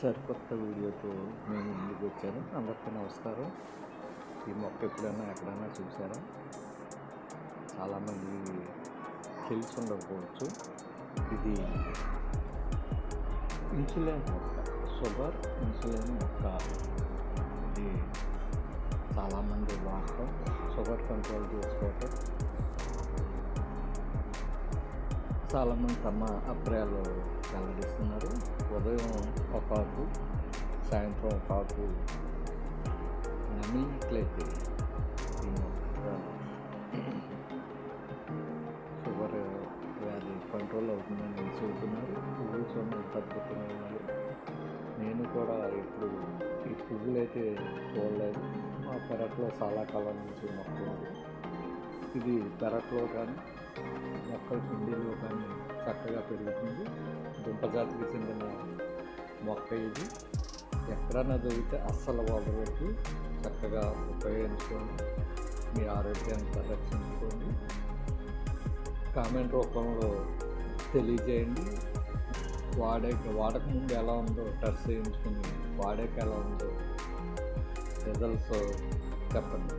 సరికొత్త వీడియోతో మేము ముందుకు వచ్చాను. అందరికీ నమస్కారం. ఈ మొక్క ఎప్పుడైనా ఎక్కడైనా చూసారా? చాలామంది తెలిసి ఉండకపోవచ్చు. ఇది ఇన్సులిన్ మొక్క షుగర్ ఇన్సులిన్ మొక్క. ఇది చాలామంది వాడటం షుగర్ కంట్రోల్ చేసుకోవటం చాలామంది తమ అభిప్రాయాలు వెల్లడిస్తున్నారు. ఉదయం ఒక ఆకు సాయంత్రం ఒక ఆకు నమిలినట్లయితే ఈ షుగర్ వ్యాధి కంట్రోల్ అవుతుందని చెబుతున్నారు. పువ్వులు చూడండి తగ్గుతున్నాయి నేను కూడా ఇప్పుడు ఈ పువ్వులు అయితే చూడలేదు. మా పెరట్లో చాలా కాలం నుంచి మొక్క ఇది పెరట్లో కానీ మొక్కల కుండీలు కానీ చక్కగా పెరుగుతుంది. దుంపజాతికి చెందిన మొక్క ఇది. ఎక్కడన్నా దొరికితే అస్సలు వదలవద్దు చక్కగా ఉపయోగించుకోండి. మీ ఆరోగ్యాన్ని పరిరక్షించుకోండి. కామెంట్ రూపంలో తెలియజేయండి. వాడే వాడక ముందు ఎలా ఉందో టెస్ట్ చేయించుకుని వాడాక ఎలా ఉందో. రిజల్ట్స్ చెప్పండి.